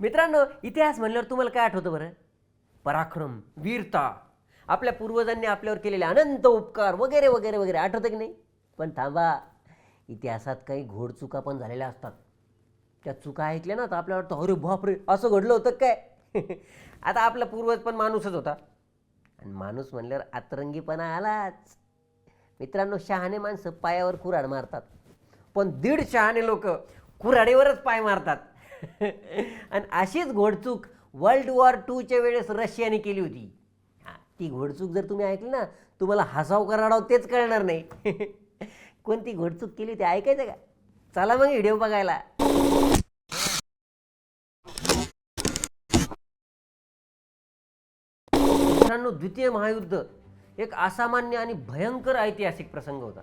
मित्रांनो इतिहास म्हणल्यावर तुम्हाला काय आठवतं बरं? पराक्रम वीरता आपल्या पूर्वजांनी आपल्यावर केलेले अनंत उपकार वगैरे वगैरे वगैरे. आठवतं की नाही? पण थांबा इतिहासात काही घोडचुका पण झालेल्या असतात. त्या चुका ऐकल्या ना तर आपल्याला वाटतं अरे बापरे असं घडलं होतं काय? आता आपला पूर्वज पण माणूसच होता. आणि माणूस म्हणल्यावर अतरंगीपणा आलाच. मित्रांनो शहाणे माणसं पायावर कुऱ्हाड मारतात. पण दीड शहाणे लोक कुऱ्हाडीवरच पाय मारतात. आणि अशीच घोडचूक वर्ल्ड वॉर टूच्या वेळेस रशियाने केली होती. ती घोडचूक जर तुम्ही ऐकली ना तुम्हाला हसाव कराडाव तेच कळणार नाही. कोणती घोडचूक केली होती ऐकायचं का? चला मग व्हिडिओ बघायला. मित्रांनो द्वितीय महायुद्ध एक असामान्य आणि भयंकर ऐतिहासिक प्रसंग होता.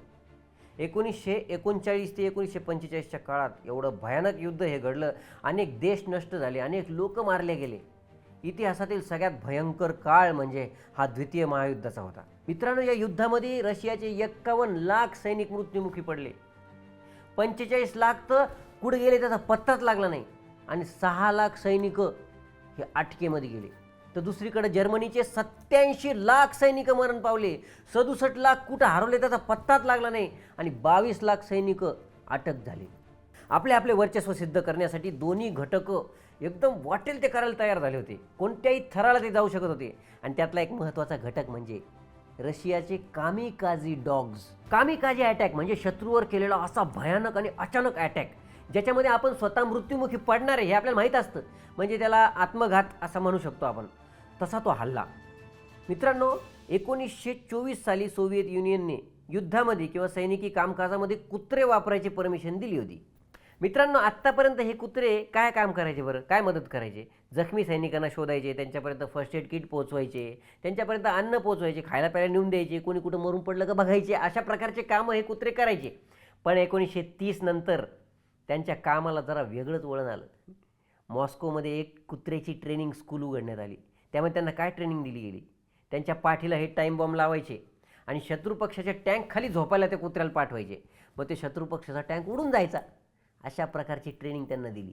एकोणीसशे एकोणचाळीस ते एकोणीसशे पंचेचाळीसच्या काळात एवढं भयानक युद्ध हे घडलं. अनेक देश नष्ट झाले अनेक लोक मारले गेले. इतिहासातील सगळ्यात भयंकर काळ म्हणजे हा द्वितीय महायुद्धाचा होता. मित्रांनो या युद्धामध्ये रशियाचे एक्कावन्न लाख सैनिक मृत्युमुखी पडले. पंचेचाळीस लाख तर कुठे गेले त्याचा पत्ताच लागला नाही. आणि सहा लाख सैनिक हे अटकेमध्ये गेले. तर दुसरीकडे जर्मनीचे सत्याऐंशी लाख सैनिक मरण पावले. सदुसष्ट लाख कुठं हरवले त्याचा पत्ताच लागला नाही आणि बावीस लाख सैनिक अटक झाले. आपले आपले वर्चस्व सिद्ध करण्यासाठी दोन्ही घटक एकदम वाटेल ते करायला तयार झाले होते. कोणत्याही थराला ते जाऊ शकत होते. आणि त्यातला एक महत्त्वाचा घटक म्हणजे रशियाचे कामिकाझी डॉग्स. काजी अटॅक म्हणजे शत्रूवर केलेला असा भयानक आणि अचानक अटॅक ज्याच्यामध्ये आपण स्वतः मृत्युमुखी पडणार आहे हे आपल्याला माहीत असतं. म्हणजे त्याला आत्मघात असं म्हणू शकतो आपण. तसा तो हल्ला. मित्रांनो एकोणीसशे चोवीस साली सोव्हिएत युनियनने युद्धामध्ये किंवा सैनिकी कामकाजामध्ये कुत्रे वापरायची परमिशन दिली होती. मित्रांनो आत्तापर्यंत हे कुत्रे काय काम करायचे बरं? काय मदत करायचे? जखमी सैनिकांना शोधायचे त्यांच्यापर्यंत फर्स्ट एड किट पोचवायचे त्यांच्यापर्यंत अन्न पोचवायचे खायला प्यायला नेऊन द्यायचे कोणी कुठं मरून पडलं का बघायचे अशा प्रकारचे कामं हे कुत्रे करायचे. पण एकोणीसशे तीस नंतर त्यांच्या कामाला जरा वेगळंच वळण आलं. मॉस्कोमध्ये एक कुत्र्याची ट्रेनिंग स्कूल उघडण्यात आली. त्यामुळे त्यांना काय ट्रेनिंग दिली गेली? त्यांच्या पाठीला हे टाईम बॉम्ब लावायचे आणि शत्रुपक्षाच्या टँक खाली झोपायला त्या कुत्र्याला पाठवायचे. मग ते शत्रुपक्षाचा टँक उडून जायचा. अशा प्रकारची ट्रेनिंग त्यांना दिली.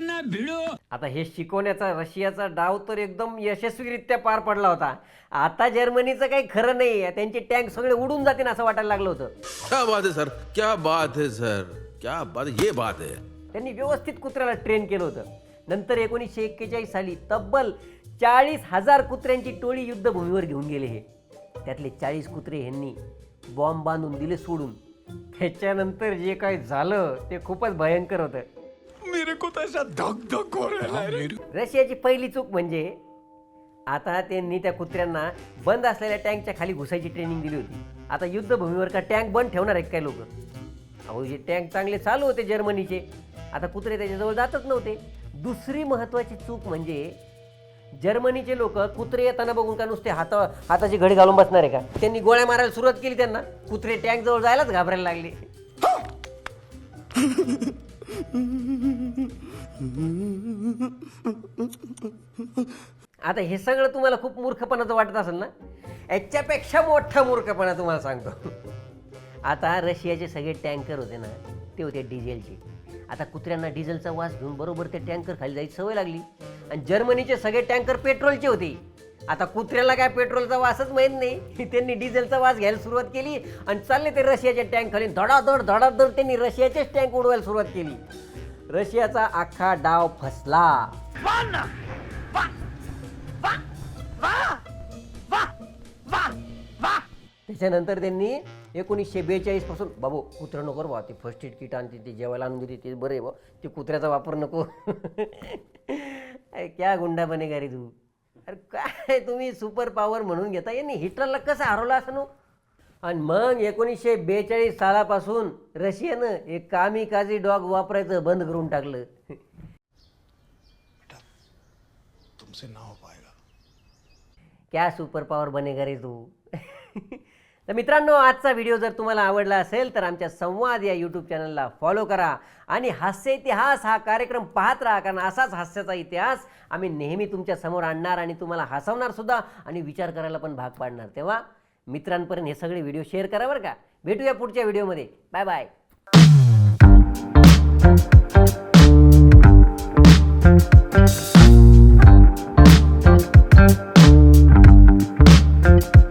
ना भिड़ो आता हे शिकवण्याचा रशियाचा डाव तर एकदम यशस्वीरित्या पार पडला होता. आता जर्मनीचं काही खरं नाही त्यांचे टँक सगळे उडून जातील असं वाटायला लागलं होतं. क्या बात है सर? क्या बात है सर? क्या बात ये बात है। त्यांनी व्यवस्थित कुत्र्याला ट्रेन केलं होतं. नंतर एकोणीसशे एक्केचाळीस साली तब्बल चाळीस हजार कुत्र्यांची टोळी युद्धभूमीवर घेऊन गेले हे. त्यातले चाळीस कुत्रे ह्यांनी बॉम्ब बांधून दिले सोडून. त्याच्यानंतर जे काय झालं ते खूपच भयंकर होतं. मेरे को तो ऐसा धक धक हो रहा है. रशियाची पहिली चूक म्हणजे आता त्यांनी त्या कुत्र्यांना बंद असलेल्या टँकच्या खाली घुसायची ट्रेनिंग दिली होती. आता युद्धभूमीवर का टँक बंद ठेवणार आहेत काय लोक? अहो जे टँक चांगले चालू होते जर्मनीचे. आता कुत्रे त्याच्याजवळ जातच नव्हते. दुसरी महत्त्वाची चूक म्हणजे जर्मनीचे लोक कुत्रे येताना बघून का नुसते हाता हाताची घडी घालून बसणार आहे का? त्यांनी गोळ्या मारायला सुरुवात केली त्यांना. कुत्रे टँक जवळ जायलाच घाबरायला लागले. आता हे सगळं तुम्हाला खूप मूर्खपणाचं वाटत असेल ना? याच्यापेक्षा मोठा मूर्खपणा तुम्हाला सांगतो. आता रशियाचे सगळे टँकर होते ना ते होते डिझेलचे. आता कुत्र्यांना डिझेलचा वास घेऊन बरोबर ते टँकर खाली जायची सवय लागली. आणि जर्मनीचे सगळे टँकर पेट्रोलचे होते. आता कुत्र्याला काय पेट्रोलचा वासच माहीत नाही. त्यांनी डिझेलचा वास घ्यायला सुरुवात केली आणि चालले ते रशियाच्या टँक खाली धडाधड धडाधड त्यांनी रशियाचेच टँक उडवायला सुरुवात केली. रशियाचा अख्खा डाव फसला. त्याच्यानंतर त्यांनी एकोणीसशे बेचाळीसपासून बाबू कुत्रा नको बा ते फर्स्ट एड किट आणते ते जेवायला आणून देते ते बरं आहे बा ते कुत्र्याचा वापर नको. अरे क्या गुंडा बनेगा रे तू? अरे काय तुम्ही सुपर पॉवर म्हणून घेता? यांनी हिटलरला कसं हरवलं असं नो? आणि मग एकोणीसशे बेचाळीस सालापासून रशियानं एक कामी काजी डॉग वापरायचं बंद करून टाकलं. तुमसे ना हो पाएगा क्या सुपर पॉवर बनेगा रे तू? तर मित्रांनो आजचा व्हिडिओ जर तुम्हाला आवडला असेल तर आमच्या संवाद या यूट्यूब चॅनलला फॉलो करा आणि हास्य इतिहास हा कार्यक्रम पाहत राहा कारण असाच हास्याचा इतिहास आम्ही नेहमी तुमच्यासमोर आणणार आणि तुम्हाला हसवणार सुद्धा आणि विचार करायला पण भाग पाडणार. तेव्हा मित्रांपर्यंत हे सगळे व्हिडिओ शेअर करा बरं का. भेटूया पुढच्या व्हिडिओमध्ये. Bye bye